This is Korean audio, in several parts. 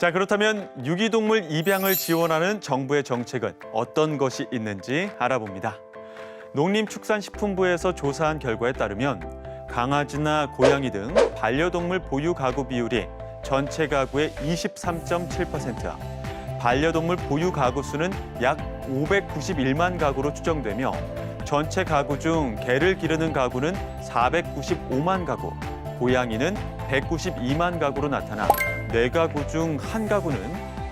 자 그렇다면 유기동물 입양을 지원하는 정부의 정책은 어떤 것이 있는지 알아봅니다. 농림축산식품부에서 조사한 결과에 따르면 강아지나 고양이 등 반려동물 보유 가구 비율이 전체 가구의 23.7%, 반려동물 보유 가구 수는 약 591만 가구로 추정되며 전체 가구 중 개를 기르는 가구는 495만 가구, 고양이는 192만 가구로 나타나 네 가구 중 한 가구는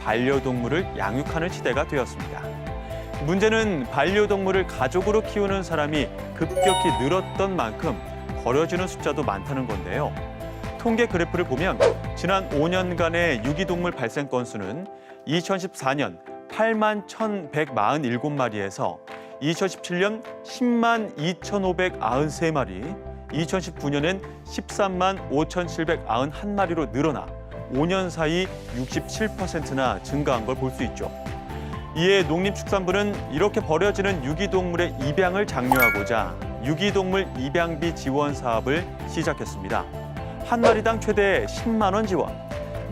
반려동물을 양육하는 시대가 되었습니다. 문제는 반려동물을 가족으로 키우는 사람이 급격히 늘었던 만큼 버려지는 숫자도 많다는 건데요. 통계 그래프를 보면 지난 5년간의 유기동물 발생 건수는 2014년 8만 1,147마리에서 2017년 10만 2,593마리, 2019년엔 13만 5,791마리로 늘어나 5년 사이 67%나 증가한 걸 볼 수 있죠. 이에 농림축산부는 이렇게 버려지는 유기동물의 입양을 장려하고자 유기동물 입양비 지원 사업을 시작했습니다. 한 마리당 최대 10만 원 지원.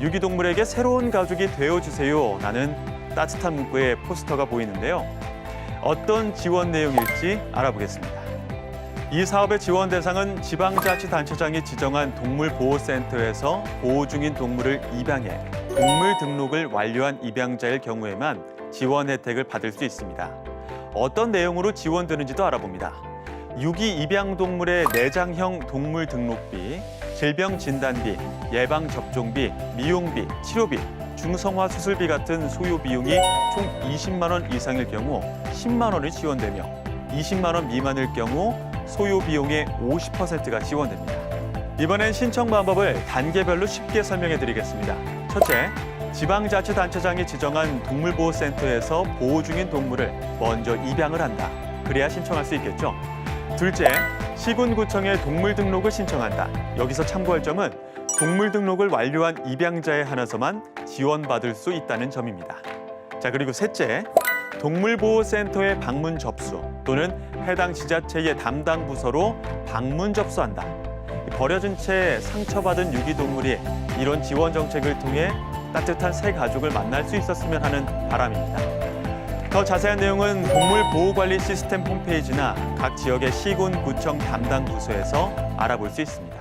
유기동물에게 새로운 가족이 되어 주세요. 라는 따뜻한 문구의 포스터가 보이는데요. 어떤 지원 내용일지 알아보겠습니다. 이 사업의 지원 대상은 지방자치단체장이 지정한 동물보호센터에서 보호 중인 동물을 입양해 동물 등록을 완료한 입양자일 경우에만 지원 혜택을 받을 수 있습니다. 어떤 내용으로 지원되는지도 알아봅니다. 유기 입양 동물의 내장형 동물 등록비, 질병 진단비, 예방 접종비, 미용비, 치료비, 중성화 수술비 같은 소요 비용이 총 20만 원 이상일 경우 10만 원이 지원되며 20만 원 미만일 경우 소요 비용의 50%가 지원됩니다. 이번엔 신청 방법을 단계별로 쉽게 설명해 드리겠습니다. 첫째, 지방자치단체장이 지정한 동물보호센터에서 보호 중인 동물을 먼저 입양을 한다. 그래야 신청할 수 있겠죠. 둘째, 시군구청에 동물 등록을 신청한다. 여기서 참고할 점은 동물 등록을 완료한 입양자에 한해서만 지원받을 수 있다는 점입니다. 자, 그리고 셋째, 동물보호센터에 방문 접수 또는 해당 지자체의 담당 부서로 방문 접수한다. 버려진 채 상처받은 유기동물이 이런 지원 정책을 통해 따뜻한 새 가족을 만날 수 있었으면 하는 바람입니다. 더 자세한 내용은 동물보호관리 시스템 홈페이지나 각 지역의 시군, 구청 담당 부서에서 알아볼 수 있습니다.